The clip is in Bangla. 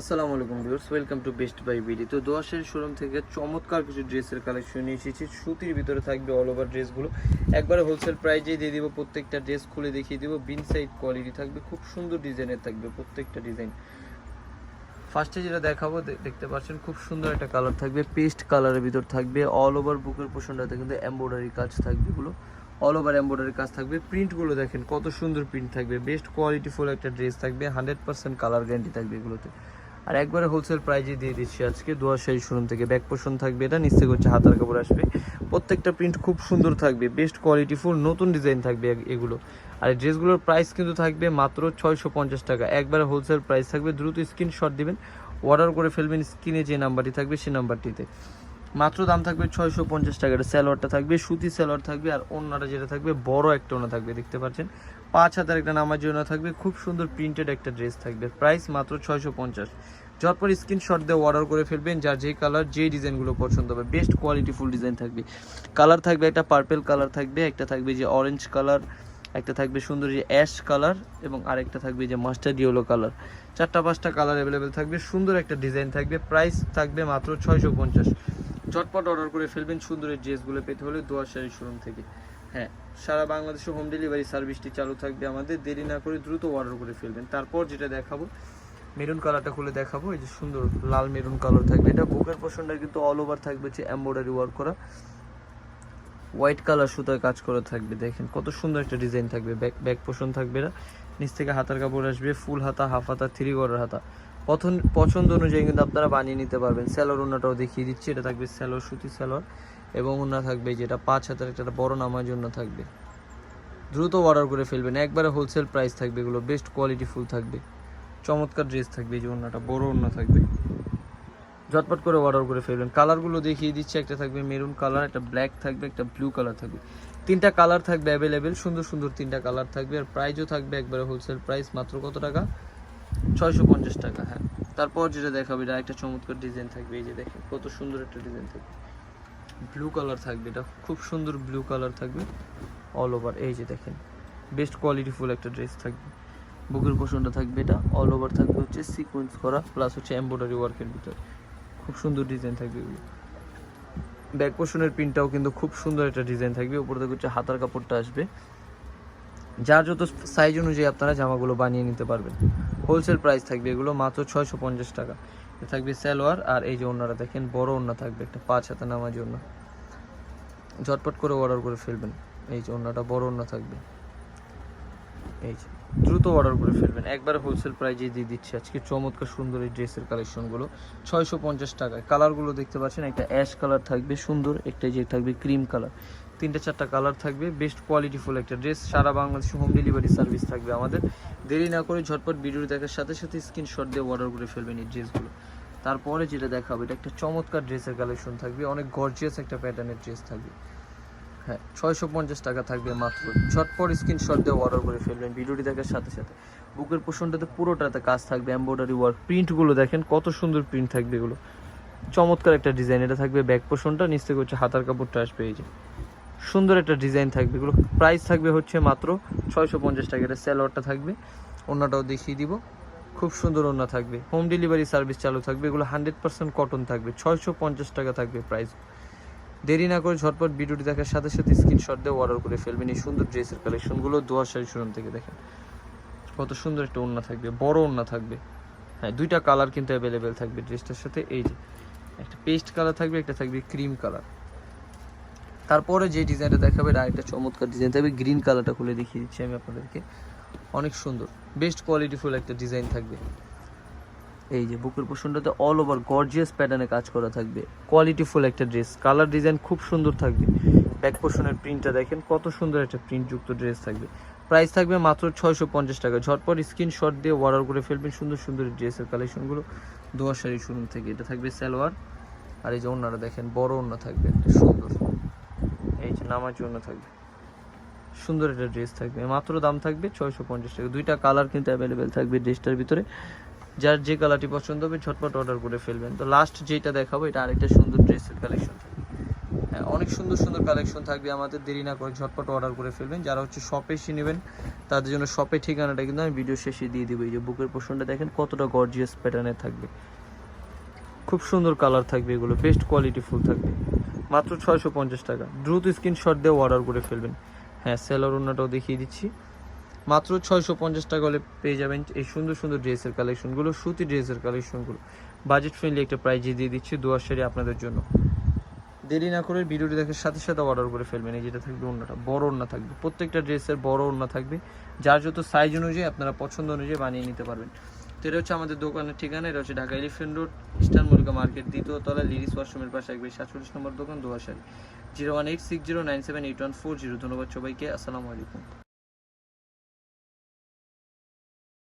আসসালামু আলাইকুম viewers, welcome to Best Buy BD. তো দোয়াশের শোরুম থেকে চমৎকার কিছু ড্রেসের কালেকশন এসেছি। সুতির ভিতরে থাকবে অল ওভার ড্রেসগুলো। একবারে হোলসেল প্রাইজেই দিয়ে দিব, প্রত্যেকটা ড্রেস খুলে দেখিয়ে দিব। বিন সাইড কোয়ালিটি থাকবে, খুব সুন্দর ডিজাইনের থাকবে প্রত্যেকটা ডিজাইন। ফার্স্টে যেটা দেখাবো দেখতে পাচ্ছেন, খুব সুন্দর একটা কালার থাকবে। পেস্ট কালারের ভিতর থাকবে। অল ওভার বুকের পোর্শনটাতে কিন্তু এমব্রয়ডারি কাজ থাকবে এগুলো। অল ওভার এমব্রয়ডারি কাজ থাকবে। প্রিন্টগুলো দেখেন, কত সুন্দর প্রিন্ট থাকবে। বেস্ট কোয়ালিটিফুল একটা ড্রেস থাকবে। হান্ড্রেড পার্সেন্ট কালার গ্যারান্টি থাকবে এগুলোতে। আর একবারে হোলসেল প্রাইজে দিয়ে দিচ্ছি আজকে। দোয়াশাহী শোরুম থেকে। ব্যাক পোর্শন থাকবে এটা নিশ্চয় করছে হাতার কাপড় আসবে। প্রত্যেকটা প্রিন্ট খুব সুন্দর থাকবে। বেস্ট কোয়ালিটি কোয়ালিটিফুল নতুন ডিজাইন থাকবে এগুলো। আর এই ড্রেসগুলোর প্রাইস কিন্তু থাকবে মাত্র ছয়শো পঞ্চাশ টাকা। একবারে হোলসেল প্রাইস থাকবে। দ্রুত স্ক্রিনশট দিবেন। অর্ডার করে ফেলবেন। স্ক্রিনে যে নাম্বারটি থাকবে সেই নাম্বারটিতে মাত্র দাম থাকবে ছয়শো পঞ্চাশ টাকা। এটা স্যালোয়ারটা থাকবে, সুতি স্যালোয়ার থাকবে আর অন্যটা যেটা থাকবে, বড় একটা ওনা থাকবে, দেখতে পাচ্ছেন? পাঁচ হাজার একটা নামার জন্য থাকবে, খুব সুন্দর প্রিন্টেড একটা ড্রেস থাকবে। প্রাইস মাত্র ছয়শো পঞ্চাশ। যতপর স্ক্রিনশট দিয়ে অর্ডার করে ফেলবেন, যার যে কালার যে ডিজাইনগুলো পছন্দ হবে। বেস্ট কোয়ালিটি ফুল ডিজাইন থাকবে। কালার থাকবে একটা পার্পেল কালার থাকবে, একটা থাকবে যে অরেঞ্জ কালার একটা থাকবে সুন্দর যে অ্যাশ কালার এবং আরেকটা থাকবে যে মাস্টার্ড ইয়েলো কালার চারটা পাঁচটা কালার অ্যাভেলেবেল থাকবে, সুন্দর একটা ডিজাইন থাকবে। প্রাইস থাকবে মাত্র ছয়শো পঞ্চাশ। চটপট অর্ডার করে ফেলবেন সুন্দর এই ড্রেসগুলো পেতে হলে দোয়া শাড়ি শোরুম থেকে। হ্যাঁ সারা বাংলাদেশে হোম ডেলিভারি সার্ভিসটি চালু থাকবে আমাদের। দেরি না করে দ্রুত অর্ডার করে ফেলবেন। তারপর যেটা দেখাবো মেরুন কালারটা খুলে দেখাবো। এই যে সুন্দর লাল মেরুন কালার থাকবে। এটা বুকের পোর্শনটা কিন্তু অল ওভার থাকবে, হচ্ছে এমব্রয়ডারি ওয়ার্ক করা। হোয়াইট কালার সুতায় কাজ করা থাকবে, দেখেন। কত সুন্দর একটা ডিজাইন থাকবে। ব্যাক ব্যাক পোর্শন থাকবে না নিচ থেকে হাতার কাপড় আসবে ফুল হাতা হাফ হাতা থ্রি গড়ের হাতা। পছন্দ অনুযায়ী কিন্তু আপনারা বানিয়ে নিতে পারবেন। স্যালোর ওনাটাও দেখিয়ে দিচ্ছি। এটা থাকবে স্যালোর সুতি স্যালোর এবং ওনা থাকবে যেটা পাঁচ হাতের একটা বড় নামার জন্য থাকবে। দ্রুত অর্ডার করে ফেলবেন। একবারে হোলসেল প্রাইস থাকবে। এগুলো বেস্ট কোয়ালিটি ফুল থাকবে। চমৎকার ড্রেস থাকবে যে ওনাটা বড় ওনা থাকবে। ঝটপট করে অর্ডার করে ফেলবেন। কালারগুলো দেখিয়ে দিচ্ছি। একটা থাকবে মেরুন কালার একটা ব্ল্যাক থাকবে, একটা ব্লু কালার থাকবে। তিনটা কালার থাকবে অ্যাভেলেবেল সুন্দর সুন্দর তিনটা কালার থাকবে। আর প্রাইজও থাকবে একবারে হোলসেল প্রাইস মাত্র কত টাকা? ছয়শো পঞ্চাশ টাকা হ্যাঁ। তারপর যেটা দেখাবে, এটা একটা চমৎকার ডিজাইন থাকবে, এই যে দেখেন, কত সুন্দর একটা ডিজাইন থাকবে। ব্লু কালার থাকবে, এটা খুব সুন্দর ব্লু কালার থাকবে অল ওভার এই যে দেখেন বেস্ট কোয়ালিটিফুল একটা ড্রেস থাকবে। বুকের পোষণটা থাকবে এটা অল ওভার থাকবে হচ্ছে সিকোয়েন্স করা প্লাস হচ্ছে এমব্রয়ডারি ওয়ার্কের ভিতরে। খুব সুন্দর ডিজাইন থাকবে এগুলো। ব্যাক পোর্শনের প্রিন্টটাও কিন্তু খুব সুন্দর একটা ডিজাইন থাকবে, উপর থেকে হচ্ছে হাতার কাপড়টা আসবে। যার যত সাইজ অনুযায়ী আপনারা জামাগুলো বানিয়ে নিতে পারবেন। হোলসেল প্রাইস থাকবে এগুলো মাত্র ছয়শো পঞ্চাশ টাকা। থাকবে সালোয়ার আর এই যে ওনারা দেখেন, বড় ওনা থাকবে, একটা পাঁচ হাতে নামার জন্য ঝটপট করে অর্ডার করে ফেলবেন। এই যে ওনাটা বড় ওনা থাকবে। এই যে, দ্রুত অর্ডার করে ফেলবেন। একবার হোলসেল প্রাইজে দিয়ে দিচ্ছি আজকে, চমৎকার সুন্দর এই ড্রেসের কালেকশনগুলো ছয়শো পঞ্চাশ টাকায়। কালারগুলো দেখতে পাচ্ছেন, একটা অ্যাশ কালার থাকবে সুন্দর, একটা যে থাকবে ক্রিম কালার তিনটে চারটা কালার থাকবে বেস্ট কোয়ালিটিফুল একটা ড্রেস সারা বাংলাদেশে হোম ডেলিভারি সার্ভিস থাকবে আমাদের। দেরি না করে ঝটপট ভিডিও দেখার সাথে সাথে স্ক্রিনশট দিয়ে অর্ডার করে ফেলবেন এই ড্রেসগুলো তারপরে যেটা দেখাবো, এটা একটা চমৎকার ড্রেসের কালেকশন থাকবে, অনেক গর্জিয়াস একটা প্যাটার্নের ড্রেস থাকবে। হ্যাঁ ছয়শো পঞ্চাশ টাকা থাকবে মাত্র। ঝটপট স্ক্রিনশট দিয়ে অর্ডার করে ফেলবেন ভিডিওটি দেখার সাথে সাথে। বুকের পোষণটাতে পুরোটাতে কাজ থাকবে এমব্রয়ডারি ওয়ার্ক প্রিন্টগুলো দেখেন, কত সুন্দর প্রিন্ট থাকবে এগুলো। চমৎকার একটা ডিজাইন এটা থাকবে ব্যাক পোষণটা, নিচ হচ্ছে হাতার কাপড়টা আসবে এই যে। সুন্দর একটা ডিজাইন থাকবে। এগুলো প্রাইস থাকবে হচ্ছে মাত্র ছয়শো পঞ্চাশ টাকা। এটা স্যালোয়ারটা থাকবে। অন্যটাও দেখিয়ে দিব। খুব সুন্দর অন্য থাকবে। হোম ডেলিভারি সার্ভিস চালু থাকবে। এগুলো হান্ড্রেড পার্সেন্ট কটন থাকবে। ছয়শো পঞ্চাশ টাকা থাকবে প্রাইস দেরি না করে ঝটপট ভিডিওটি দেখার সাথে সাথে স্ক্রিনশট দিয়ে অর্ডার করে ফেলবেন এই সুন্দর ড্রেসের কালেকশনগুলো দোয়ার শাড়ি শোরুম থেকে দেখেন। কত সুন্দর একটা ওড়না থাকবে। বড় ওড়না থাকবে। হ্যাঁ দুইটা কালার কিন্তু অ্যাভেলেবেল থাকবে ড্রেসটার সাথে। এই যে একটা পেস্ট কালার থাকবে, একটা থাকবে ক্রিম কালার তারপরে যে ডিজাইনটা দেখাবে, আরেকটা চমৎকার ডিজাইন থাকবে। গ্রিন কালারটা খুলে দেখিয়ে দিচ্ছি আমি আপনাদেরকে। অনেক সুন্দর। বেস্ট কোয়ালিটিফুল একটা ডিজাইন থাকবে। এই যে বুকের পোর্শনটাতে অল ওভার গর্জিয়াস প্যাটার্নে কাজ করা থাকবে। কোয়ালিটিফুল একটা ড্রেস কালার ডিজাইন খুব সুন্দর থাকবে। ব্যাক পোর্শনের প্রিন্টটা দেখেন, কত সুন্দর একটা প্রিন্ট যুক্ত ড্রেস থাকবে। প্রাইস থাকবে মাত্র ছয়শো পঞ্চাশ টাকা। ঝটপট স্ক্রিনশট দিয়ে অর্ডার করে ফেলবেন সুন্দর সুন্দর ড্রেসের কালেকশনগুলো দোয়া শাড়ি শোরুম থেকে। এটা থাকবে সালোয়ার। আর এই যে ওনারা দেখেন, বড় ওনা থাকবে। একটা সুন্দর। নামার জন্য থাকবে। সুন্দর একটা ড্রেস থাকবে। মাত্র দাম থাকবে ছয়শো পঞ্চাশ টাকা। দুইটা কালার কিন্তু অ্যাভেলেবেল থাকবে ড্রেসটার ভিতরে। যার যে কালারটি পছন্দ হবে, ঝটপট অর্ডার করে ফেলবেন। তো লাস্ট যেটা দেখাবো, এটা আরেকটা সুন্দর ড্রেসের কালেকশন থাকবে। হ্যাঁ অনেক সুন্দর সুন্দর কালেকশন থাকবে আমাদের। দেরি না করে ঝটপট অর্ডার করে ফেলবেন। যারা হচ্ছে শপে এসে নেবেন, তাদের জন্য শপের ঠিকানাটা কিন্তু আমি ভিডিও শেষে দিয়ে দিব। এই যে বুকের পোর্শনটা দেখেন, কতটা গর্জিয়াস প্যাটার্নে থাকবে। খুব সুন্দর কালার থাকবে এগুলো। বেস্ট কোয়ালিটি ফুল থাকবে। মাত্র ছয়শো পঞ্চাশ টাকা। দ্রুত স্ক্রিনশট দিয়ে অর্ডার করে ফেলবেন। হ্যাঁ সেলার ওনাটাও দেখিয়ে দিচ্ছি। মাত্র ছয়শো পঞ্চাশ টাকা হলে পেয়ে যাবেন এই সুন্দর সুন্দর ড্রেসের কালেকশনগুলো সুতি ড্রেসের কালেকশনগুলো বাজেট ফ্রেন্ডলি একটা প্রাইজে দিয়ে দিচ্ছি দুয়ার আপনাদের জন্য। দেরি না করে ভিডিওটি দেখার সাথে সাথে অর্ডার করে ফেলবেন। এই যেটা থাকবে অন্যটা, বড় ওড়না থাকবে। প্রত্যেকটা ড্রেসের বড় ওড়না থাকবে। যার যত সাইজ অনুযায়ী আপনারা পছন্দ অনুযায়ী বানিয়ে নিতে পারবেন। তো এটা হচ্ছে আমাদের দোকানের ঠিকানা, এটা হচ্ছে Dhaka elephant road eastern Mallika market, দ্বিতীয় তলা লিডিস ওয়াশরুমের পাশে একবার সাতচল্লিশ নম্বর দোকান দুয়াশারি zero one eight six zero nine seven eight one four zero. ধন্যবাদ সবাইকে, আসসালামু আলাইকুম।